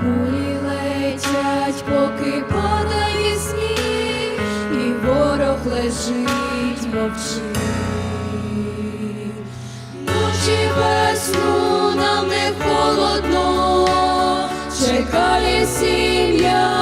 кулі летять, поки падає сніг, і ворог лежить, мовчить. Ночі без сну нам не холодно, чекає сім'я.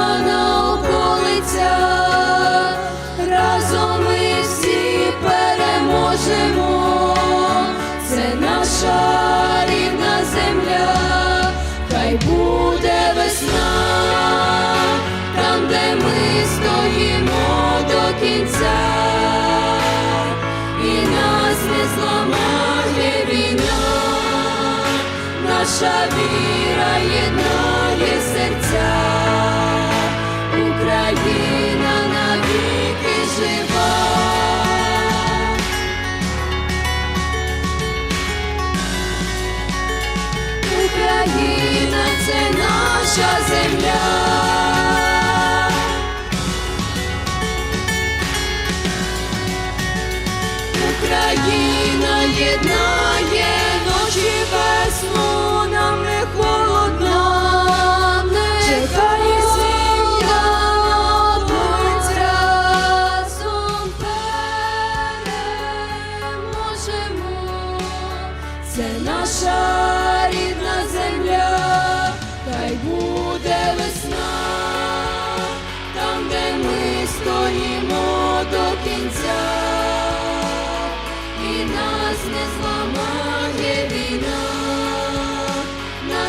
Зламає війна, наша віра єднає серця, Україна навіки жива. Україна це наша земля. Україна єднає ночі весну, нам не холодно, чекає сім'я разом переможемо. Це наша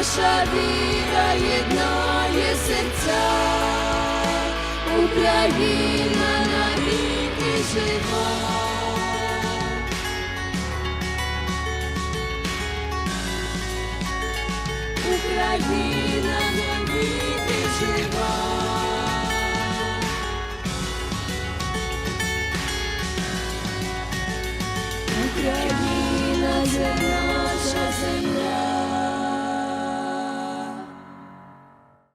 наша віра єднає серця, Україна навіки жива. Україна навіки жива. Україна земля.